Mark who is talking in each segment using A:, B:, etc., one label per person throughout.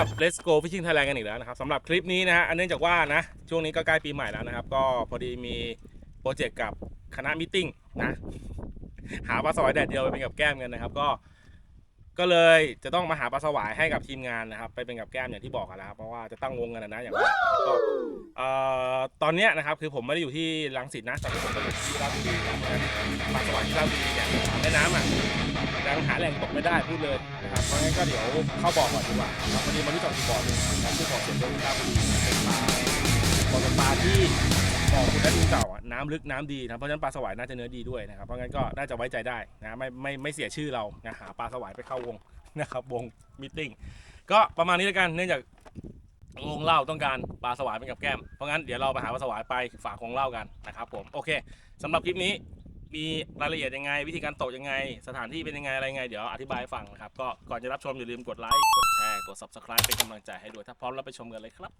A: ับพบกับ Let's Go Fishing Thailand กันอีกแล้วนะครับสำหรับคลิปนี้นะฮะอันเนื่องจากว่านะช่วงนี้ก็ใกล้ปีใหม่แล้วนะครับ ก็พอดีมีโปรเจกต์กับคณะมิทติ้งนะ หาปลาสวายแดดเดียวไปเป็นกับแก้มกันนะครับ ก็ ก็เลยจะต้องมาหาปลาสวายให้กับทีมงานนะครับ ไปเป็นกับแก้มอย่างที่บอกกันนะครับเพราะว่าจะตั้งวงกันนะอย่างว่าก็เอ่อตอนเนี้ยนะครับคือผมไม่ได้อยู่ที่ลังสิตนะตอนนี้ผมไปอยู่ที่ราชบุรีนะปลาสวายที่ราชบุรีเนี่ยแม่น้ำอะยังหาแหล่งตกไม่ได้พูดเลย เพราะงั้นก็เดี๋ยวเข้าบ่อก่อนดีกว่าครับวันนี้มารู้จักอีกบ่อหนึ่งนะครับชื่อบ่อเสียงโดนราบุรีเป็นปลาบ่อเป็นปลาที่บ่อคุณแอดมินเก่าอะน้ำลึกน้ำดีนะเพราะฉะนั้นปลาสวายน่าจะเนื้อดีด้วยนะครับเพราะงั้นก็น่าจะไว้ใจได้นะไม่ไม่ไม่เสียชื่อเรานะหาปลาสวายไปเข้าวงนะครับวงมิทติ้งก็ประมาณนี้แล้วกันเนื่องจากวงเล่าต้องการปลาสวายเป็นกับแก้มเพราะงั้นเดี๋ยวเราไปหาปลาสวายไปฝากวงเล่ากันนะครับผมโอเคสำหรับคลิปนี้ มีรายละเอียดยังไง วิธีการตกยังไง สถานที่เป็นยังไงอะไรงไง เดี๋ยวอธิบายให้ฟังนะครับ ก็ก่อนจะรับชมอย่าลืมกดไลค์ กดแชร์ กด subscribe เป็นกำลังใจให้ด้วย ถ้าพร้อมแล้วไปชมกันเลยครับ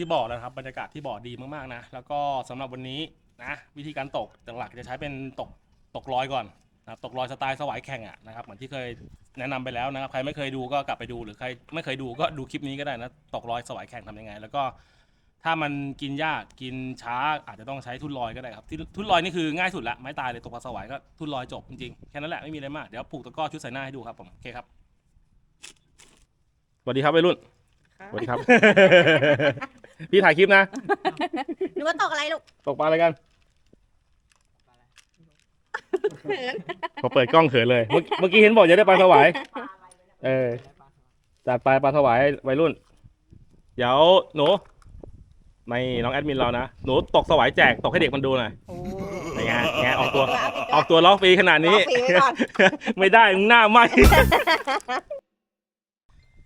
A: ที่บ่อแล้วนะครับบรรยากาศที่บ่อดีมากๆนะ แล้วก็สำหรับวันนี้นะวิธีการตกหลักๆจะใช้เป็นตกตกลอยก่อนนะครับตกลอยสไตล์สวายแข่งอะนะครับเหมือนที่เคยแนะนำไปแล้วนะครับใครไม่เคยดูก็กลับไปดูหรือใครไม่เคยดูก็ดูคลิปนี้ก็ได้นะตกลอยสวายแข่งทำยังไง แล้วก็ถ้ามันกินยากกินช้าอาจจะต้องใช้ทุ่นลอยก็ได้ครับที่ทุ่นลอยนี่คือง่ายสุดละไม้ตายเลยตกปลาสวายก็ทุ่นลอยจบจริงๆแค่นั้นแหละไม่มีอะไรมากเดี๋ยวผูกตะกร้อชุดใส่หน้าให้ดูครับผมโอเคครับสวัสดีครับวัยรุ่นสวัสดีครับ พี่ถ่ายคลิปนะ
B: หนูว่าตกอะไรลูก
A: ตกปลาอะไรกันพอเปิดกล้องเขินเลย เมื่อเมื่อกี้เห็นบอกจะได้ปลาสวาย เออ จัดไปปลาสวายให้วัยรุ่น เดี๋ยวหนูไม่น้องแอดมินเรานะ หนูตกสวายแจกตกให้เด็กมันดูหน่อย
B: โอ้
A: เป็นไงไงออกตัว ออกตัวล้อฟรีขนาดนี้
B: รอฟรีไว้ก่อน
A: ไม่ได้มึงหน้าไหม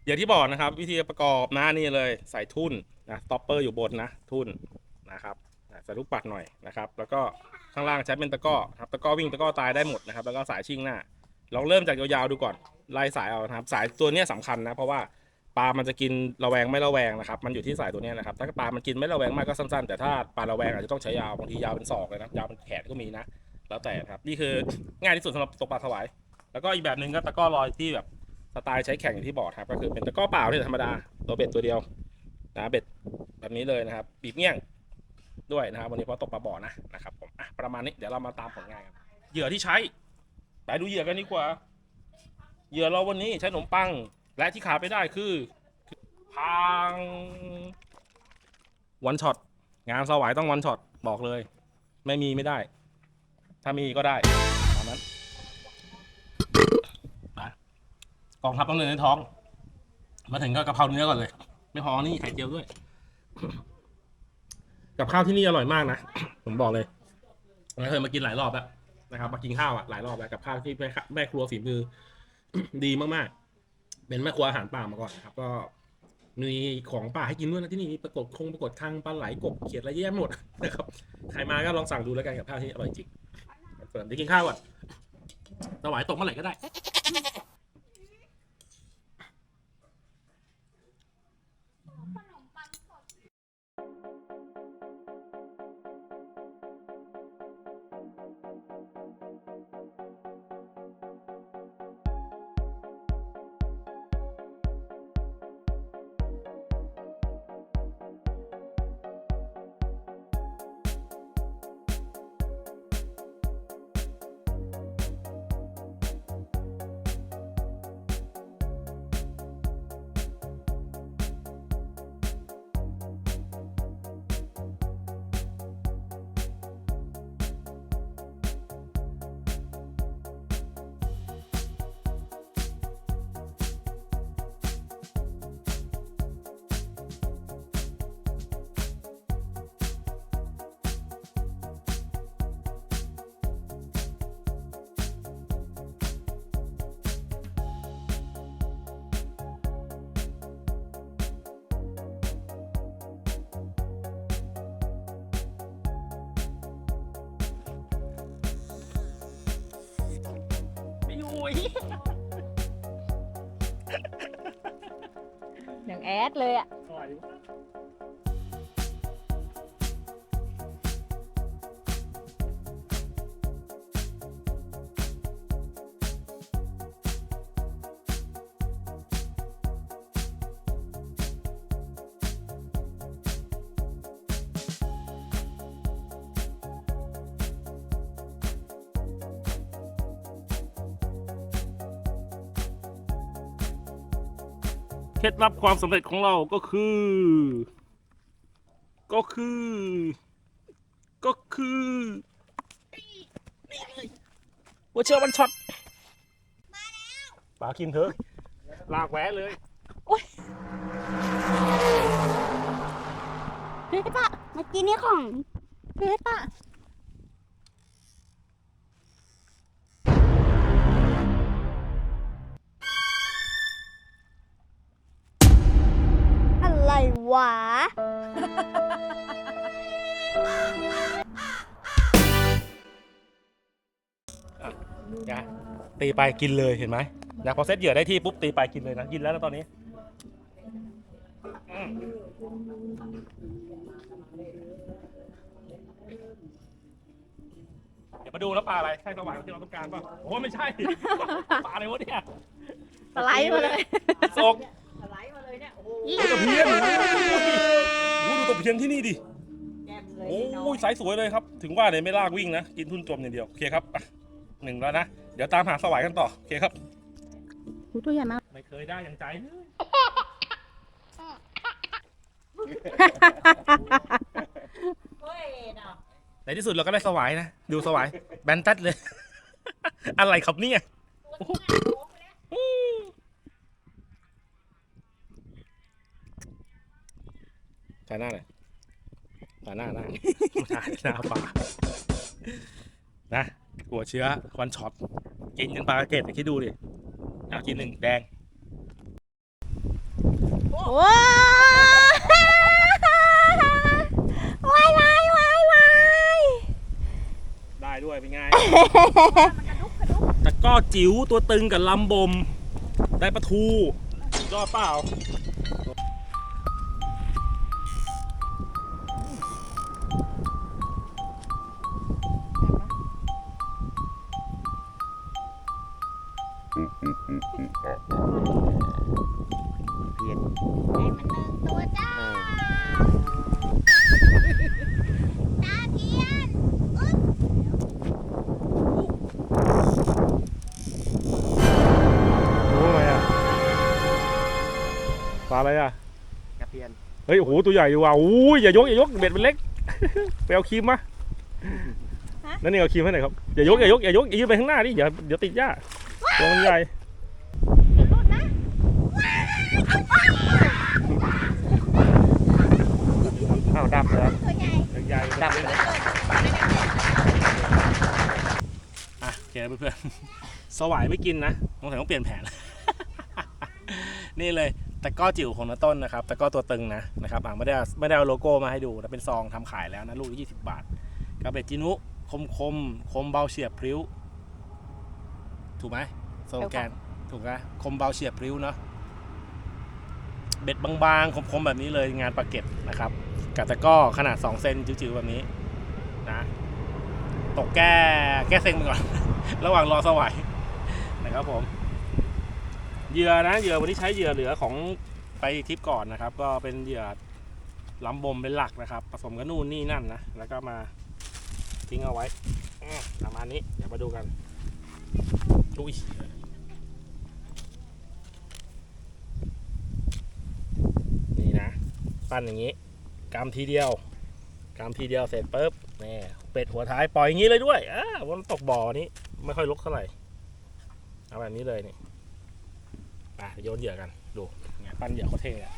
A: อย่างที่บอกนะครับ วิธีประกอบนะนี่เลยใส่ทุ่นนะสต็อปเปอร์อยู่บนนะทุ่นนะครับอะใส่ลูกปัดหน่อยนะครับ แล้วก็ข้างล่างใช้เป็นตะก้อครับตะก้อวิ่งตะก้อตายได้หมดนะครับ แล้วก็สายชิ่งหน้าลองเริ่มจากยาวๆดูก่อนไล่สายเอานะครับ สายตัวนี้ยสำคัญนะเพราะว่าปลามันจะกินระแวงไม่ระแวงนะครับ มันอยู่ที่สายตัวนี้นะครับ ถ้าปลามันกินไม่ระแวงมากก็สั้นๆ แต่ถ้าปลาระแวงอาจจะต้องใช้ยาว บางทียาวเป็นศอกเลยนะ ยาวเป็นแขนก็มีนะ แล้วแต่ครับ นี่คือง่ายที่สุดสำหรับตกปลาสวาย แล้วก็อีกแบบหนึ่งก็ตะก้อลอยที่แบบ สไตล์ใช้แข่งอย่างที่บอกครับ ก็คือเป็นตะก้อเปล่าที่ธรรมดาตัวเบ็ดตัวเดียวนะเบ็ดแบบนี้เลยนะครับบีบเงี้ยงด้วยนะครับ วันนี้เพราะตกปลาบ่อนะนะครับผมอะประมาณนี้เดี๋ยวเรามาตามผลงานกันเหยื่อที่ใช้ไปดูเหยื่อกันดีกว่า เหยื่อเราวันนี้ใช้ขนมปัง และที่ขาดไปได้คือพังวันช็อตงานสวายต้องวันช็อตบอกเลย ไม่มีไม่ได้ ถ้ามีก็ได้ตามนั้น กองทัพต้องเดินในท้อง มาถึงก็กะเพราเนื้อก่อนเลย ไม่พอนี่ไข่เจียวด้วย กับข้าวที่นี่อร่อยมากนะ ผมบอกเลยผมเคยมากินหลายรอบแล้วนะครับ มากินข้าวอะหลายรอบแล้วกับข้าวที่แม่คแม่ครัวฝีมือ ดีมากๆ เป็นแม่ครัวอาหารป่ามาก่อนนะครับ ก็มีของป่าให้กินด้วยนะที่นี่มีปรากฏคงปรากฏคังปลาไหลกบเขียดอะไรเยอะแยะหมดนะครับใครมาก็ลองสั่งดูแล้วกันกับข้าวที่อร่อยจริงเฟิร์มจะกินข้าวก่อนถวายตกเมื่อไหร่ก็ได้ ย
B: อย่างแอดเลยอะ
A: สวยเค ล็ดลับความสำเร็จของเราก็คือ ก็คือ ก็คือนี่เลยหัวเชื่อมันช็อตมาแล้วป๋ากินเถอะลากแหวะเลย
B: เฮ้ยป้าเมื่อกี้นี้ของเฮ้ยป้า
C: อะ วะ
A: นะตีไปกินเลยเห็นไหมนะพอเซตเหยื่อได้ที่ปุ๊บตีไปกินเลยนะกินแล้วนะตอนนี้อืมเดี๋ยวมาดูแล้วปลาอะไร ใช่ปลาหวานที่เราต้องการป่ะโอ้ไม่ใช่ ปลาอะไรวะเนี่ย
B: สไลด์มาเลย
A: สก
B: สไลด์มา เลยเนี่ย โอ้โห
A: โอ้ตะเพียนโอ้โหดูตะเพียนที่นี่ดิ
B: แจ่มเลย
A: โอ้ยสายสวยเลยครับ ถึงว่าเนี่ยไม่ลากวิ่งนะ กินทุ่นจมอย่างเดียว โอเคครับอะหนึ่งแล้วนะ เดี๋ยวตามหาสวายกันต่อ โอเคครับ
B: หูตัวใหญ่มาก
A: ไม่เคยได้อย่างใจเลย
B: เฮ้ยเนาะ
A: ในที่สุดเราก็ได้สวายนะ ดูสวาย แบนตัดเลย อะไรครับเนี่ย ถ่ายหน้าหน่อยถ่ายหน้าหน้าถ่ายหน้าปลานะกลัวเชื้อควันช็อตกินกันปลากระเกตคิดดูดิอะกินหนึ่งแดง
C: ว้าวายวายวายวาย
A: ได้ด้วยเป็นไงตะกร้อจิ๋วตัวตึงกับลำบม ได้ปลาทูยอดเปล่า ลาอะไรอะ
D: กระเพียน
A: เฮ้ยโอ้โหตัวใหญ่ดีว่ะอู้ยอย่ายกอย่ายกเบ็ดมันเล็ก ไปเอาครีมมานั่นนี่เอาครีมให้หน่อยครับอย่ายกอย่ายกอย่ายกอย่ายืนไปข้างหน้าดิเดี๋ยวเดี๋ยวติดหญ้าตัวมันใหญ่
D: อ้าวดับเลย
C: ตัวใหญ่
A: ใหญ่
D: ดับเลย
A: อะโอเคเพื่อนๆสวายไม่กินนะสงสัยต้องเปลี่ยนแผน นี่เลย ตะกร้อจิ๋วของนาต้นนะครับตะกร้อตัวตึงนะนะครับอะไม่ได้เอาไม่ได้เอาโลโก้มาให้ดูนะเป็นซองทำขายแล้วนะลูกละ20บาทกระเบ็ดจินุคมคมคมเบาเฉียบพริ้ว ถูกไหมสโลแกนถูกไหมคมเบาเฉียบพริ้วเนาะเบ็ดบางๆ คมๆ แบบนี้เลยงานปลาเก็ตนะครับกับตะกร้อขนาด 2 เซนจิ๋วๆ แบบนี้นะตกแก้แก้เซ็งไปก่อน ระหว่างรอสวายนะครับผม เหยื่อนะเหยื่อวันนี้ใช้เหยื่อเหลือของไปทริปก่อนนะครับ ก็เป็นเหยื่อลำบมเป็นหลักนะครับ ผสมกับนู่นนี่นั่นนะแล้วก็มาทิ้งเอาไว้ประมาณนี้เดี๋ยวมาดูกันอุ้ยนี่นะ ปั้นอย่างนี้กำทีเดียวกำทีเดียวเสร็จปุ๊บนี่เป็ดหัวท้ายปล่อยอย่างนี้เลยด้วยอ่าวันตกบ่อนี้ไม่ค่อยลกเท่าไหร่เอาแบบนี้เลยนี่ ไปโยนเหยื่อกัน ดูไงปั้นเหยื่อเขาเท่อะ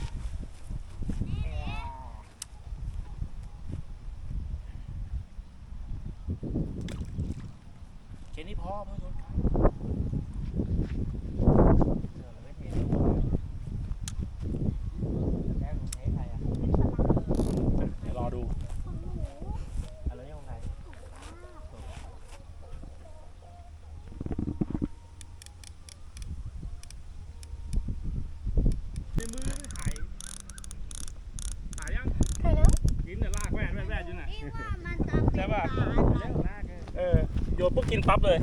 A: แค่นี้พอพ่อนเดี๋ยวรอดู
D: อะไรของใคร
A: กินปั๊บเลย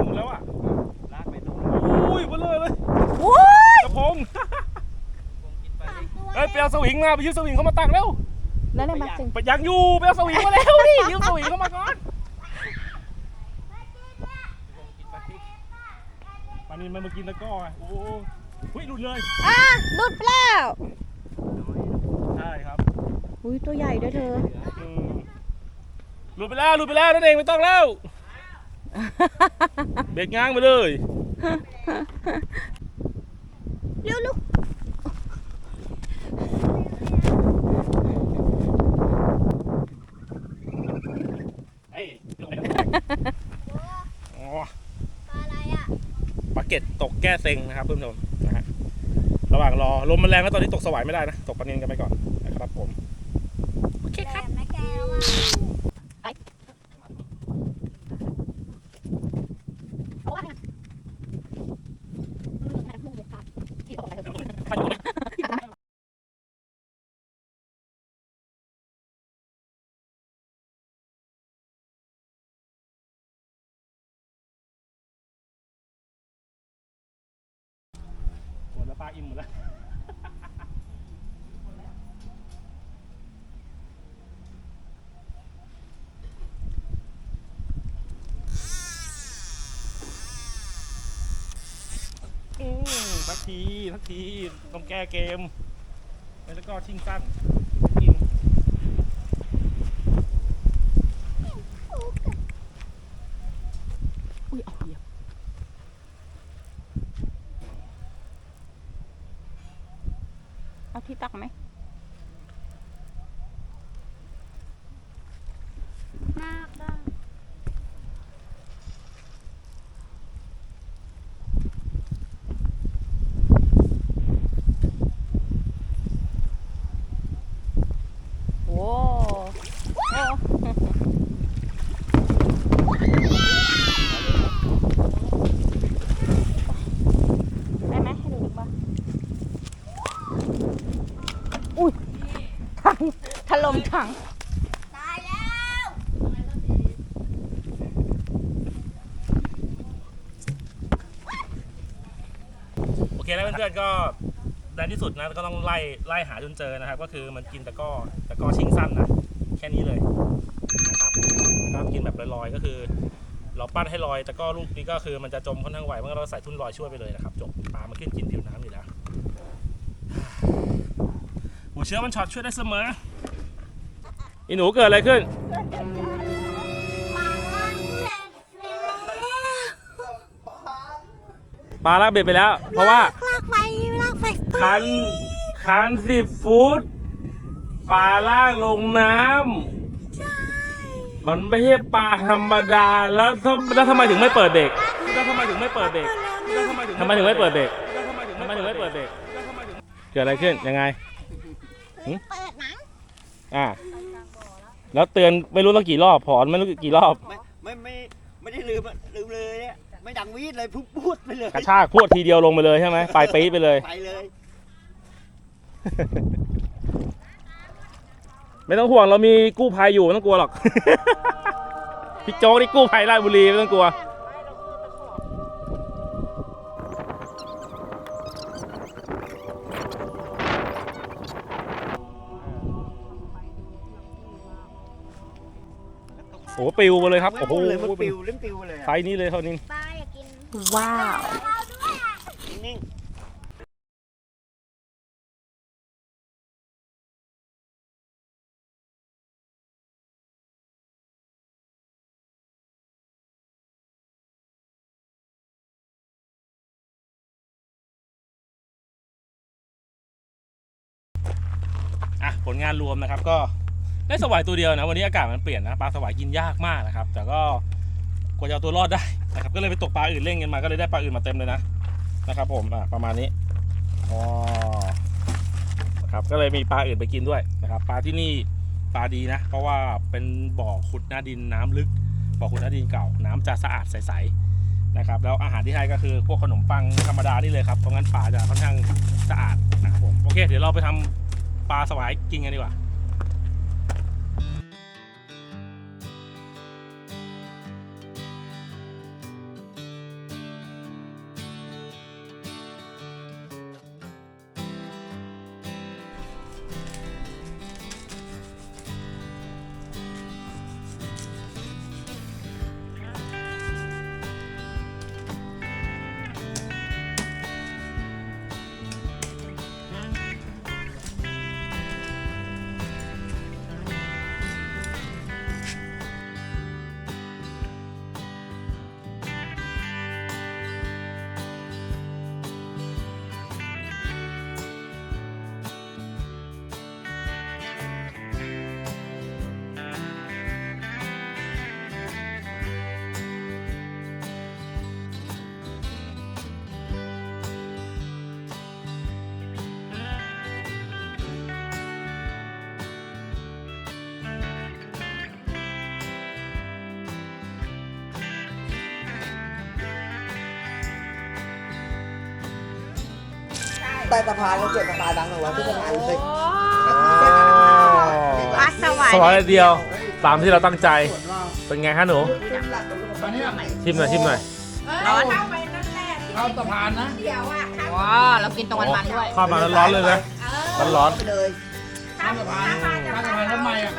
A: ลงแล้วอะ
D: ลากไปตรง
A: อุ้ยเบลอเลย
B: โอ้ย
A: กระพง
D: กินไป
A: เฮ้ยไปเอาสวิงมาไปยืมสวิงเขามาตักเร็ว
B: แล้วเนี่ยมาจึง
A: ไปยังอยู่ไปเอาสวิงมาแล้วดิยืมสวิงเขามาก่อนปลานินมันมากินตะกร้อไงโอ้ โหหุ้ยหลุดเลย
B: อะหลุดไปแล้ว
A: ใช่ครับ
B: อุ้ยตัวใหญ่ด้วยเธอ
A: อืมหลุดไปแล้วหลุดไปแล้วนั่นเองไม่ต้องแล้ว เบรกง้างไปเลย
B: เร็วลูก
A: เอ้ยอ๋อ
C: ปลาอะไรอะ
A: ปลาเก็ตตกแก้เซ็งนะครับเพื่อนผู้ชมนะฮะ ระหว่างรอลมมันแรงแล้วตอนนี้ตกสวายไม่ได้นะ ตกปลานินกันไปก่อนนะครับผม
C: แกมนะแกว่า
A: หมดแล้วปลาอิ่มหมดแล้ว อืม สักทีสักทีต้องแก้เกม แล้วก็ชิงสั้นกิน
B: อุ้ยออกเหยียบเอาที่ตักไหม
C: มากบ้าง
B: โอ้โอ้ได้ไหมให้ดูดีกว่าอุ้ยถังถล่มถัง
C: ตายแล้ว
A: โอเคแล้วเพื่อนๆก็ในที่สุดนะก็ต้องไล่ไล่หาจนเจอนะครับ ก็คือมันกินตะกร้อตะกร้อชิงสั้นนะแค่นี้เลยนะครับก็กินแบบลอยๆก็คือ เราปั้นให้ลอยตะกร้อลูกนี้ก็คือมันจะจมค่อนข้างไวเมื่อเราใส่ทุ่นลอยช่วยไปเลยนะครับจบปลามันขึ้นกินผิวน้ำอยู่แล้วหัวเชื้อมันช็อตช่วยได้เสมออีหนูเกิดอะไรขึ้นปลาลากเบ็ดไปแล้ว เพราะว่า คัน คันสิบฟุตปลาลากลงน้ำมันไม่ใช่ปลาธรรมดาแล้วทำแล้วทำไมถึงไม่เปิดเบรกแล้วทำไมถึงไม่เปิดเบรกแล้วทำไมถึงทำไมถึงไม่เปิดเบรกทำไมถึงไม่เปิดเบรกเกิดอะไรขึ้นยังไง
C: เปิดหนัง
A: อ่าแล้วเตือนไม่รู้ตั้งกี่รอบผอนไม่รู้กี่รอบ
D: ไม่ไม่ไม่ไม่ได้ลืมอะลืมเลยอะไม่ดังวีดเลยพุพูดไปเลย
A: กระชากพรวดทีเดียวลงไปเลยใช่ไหมปลายปี๊ดไปเลย
D: ไปเลย
A: ไม่ต้องห่วงเรามีกู้ภัยอยู่ไม่ต้องกลัวหรอก พี่โจ๊กนี่กู้ภัยราชบุรีไม่ต้องกลัว โอ้โหปิวมาเลยครับ
D: ไม่
A: โอ้โห
D: พูดเลยมันปิวเล่นปิวเลย
A: ไซส์นี้เลยเท่านี้
C: ปลาอยากกิน
B: ว้าว
D: นิ่ง
A: อ่านรวมนะครับ ก็ได้สวายตัวเดียวนะ วันนี้อากาศมันเปลี่ยนนะปลาสวายกินยากมากนะครับ แต่ก็กว่าจะเอาตัวรอดได้นะครับ ก็เลยไปตกปลาอื่นเล่นกันมาก็เลยได้ปลาอื่นมาเต็มเลยนะนะครับ ผมอะประมาณนี้อ๋อนะครับก็เลยมีปลาอื่นไปกินด้วยนะครับ ปลาที่นี่ปลาดีนะ เพราะว่าเป็นบ่อขุดหน้าดินน้ำลึกบ่อขุดหน้าดินเก่า น้ำจะสะอาดใสๆนะครับ แล้วอาหารที่ให้ก็คือพวกขนมปังธรรมดานี่เลยครับเพราะงั้นปลาจะค่อนข้างสะอาดนะครับผมโอเค เดี๋ยวเราไปทำ ปลาสวายกินกันดีกว่า
D: ใต้สะพานก็เก็บสะพานดังเอาไว้ที่สะพานเลย
B: ปลาสวาย
A: สวายเดียว ตามที่เราตั้งใจ เป็นไงคะหนู
E: ตอนนี้
A: ชิมหน่อยชิมหน่อย
B: ร้อน
E: เข้าสะพานนะ
B: ว้าวเรากินตรงมันๆด้วย
A: ข้าวมาร้อนๆเลยนะ ร้อน
D: ไปเลย
E: ข้ามสะพานข้ามสะพานรถใหม่อะ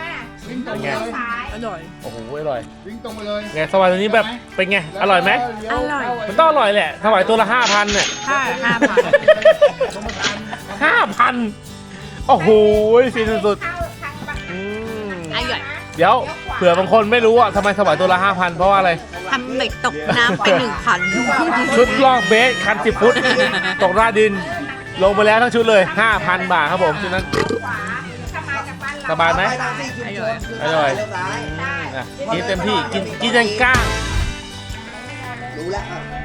E: วิ่งตรงไปเลย
B: อร่อย
A: ๆ โอ้โห อร่อย
E: วิ่งตรงไปเลย
A: ไงสวายตัวนี้แบบ เป็นไง อร่อยไหม
E: แล้ว
B: อร่อย
E: เข้า
A: มันต้องอร่อยแหละถวายตัวละห้าพันเนี่ย
B: ค่าห้าพัน
E: ตรงสะพาน
A: ห้าพันโอ้โหฟินสุดๆอืม
B: อร่อย
A: เดี๋ยวเผื่อบางคนไม่รู้อะทำไมถวายตัวละห้าพันเพราะว่าอะไร
B: ทำเด็กตกน้ำไปหนึ่งพัน
A: ชุดลอกเบสคันสิบฟุต ตกราดิน ลงไปแล้วทั้งชุดเลย 5,000 บาทครับผมชุดนั้น สบายไหม
D: ไปทางที่ชุมชน
A: อร่อย
D: เลี้วซ้าย
A: อะกินเต็มที่กินกินยันก้าง
D: รู้แล้วอะ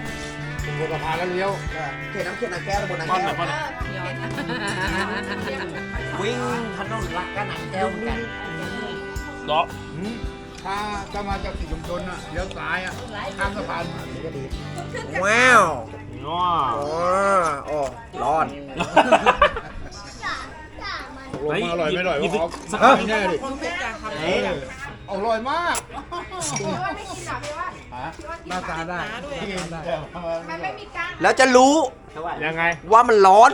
E: บนสะพานแล้วเลี้ยว
D: เขตน้ำเขตน้ำแก้วตำบลน้ำ
A: ป้อน
D: แก้
A: หน่อยวป้อนหน่อย
D: วิ่งถนนลักกันน้ำแก้วเหมือนกัน
A: เนาะ
E: ถ้าจะมาจากสีชุมชนอะเลี้ยวซ้ายอะข้ามสะพาน
D: ว้าว
A: ว้า
D: โอ้โอ้ร้อน
E: ลงมาอร่อยไม่อร่อย
A: หยิบ
E: วะ
A: สัก
E: เอา
A: คำ
E: ไม่แน่ดิ เออ อร่อยมากหน้าตาได้กินได้
D: แล้วจะรู้
A: ยังไง
D: ว่ามันร้อน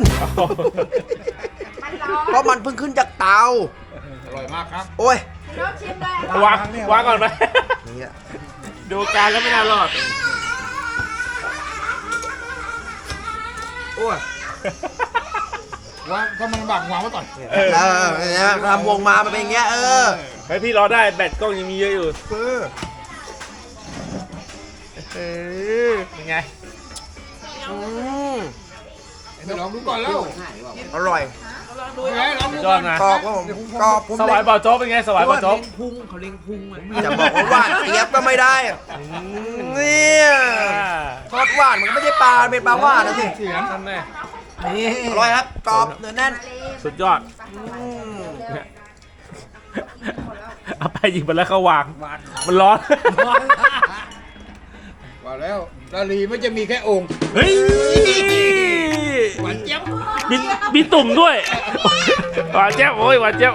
D: เพราะมันเพิ่งขึ้นจากเตา
E: อร่อยมากครับ
D: โอ้ยวา
A: งวางก่อนไหม
D: นี่อะ
A: ดูการแล้วไม่น่ารอด
D: โอ้ย
E: ว่าถ้ามันบักวางไว้ก่อน
A: เออ
D: เออเนี่ยทำวงมามันเป็นอย่างเงี้ยเออ
A: เฮ้ยพี่รอได้แบตกล้องยังมีเยอะอยู่
D: เออ
A: เออเป็นไง
D: อืม
E: เดี๋ยวลองดูก่อนแล้ว
D: อร่อย
E: ไงลองดู
A: ย
E: ก่
A: อ
E: อ
A: ด
E: น
A: นะ
D: กรอบครับผมกรอบผม
A: สวายบ่อโจ๊กเป็นไงสวายบ่อโจ๊ก
D: จะบอกว่าหวานเจี๊ยบก็ไม่ได้เนี่ยทอดหวานมันก็ไม่ใช่ปลาเป็นปลาหวานนะสิ
E: เสียง
A: นั่นแน่
D: อร่อยครับกรอบเนื้อแน่น
A: สุดยอด
D: อืม
A: เอาไปหยิบมาแล้วเขาวางมันร้อน
E: ว่าแล้วดาลีไม่จะมีแค่องค์
A: เฮ้ย
E: หวานเจี๊ยบ
A: มีมีตุ่มด้วย หวานเจ๊ยบโอ้ยหวานเจ๊ยบ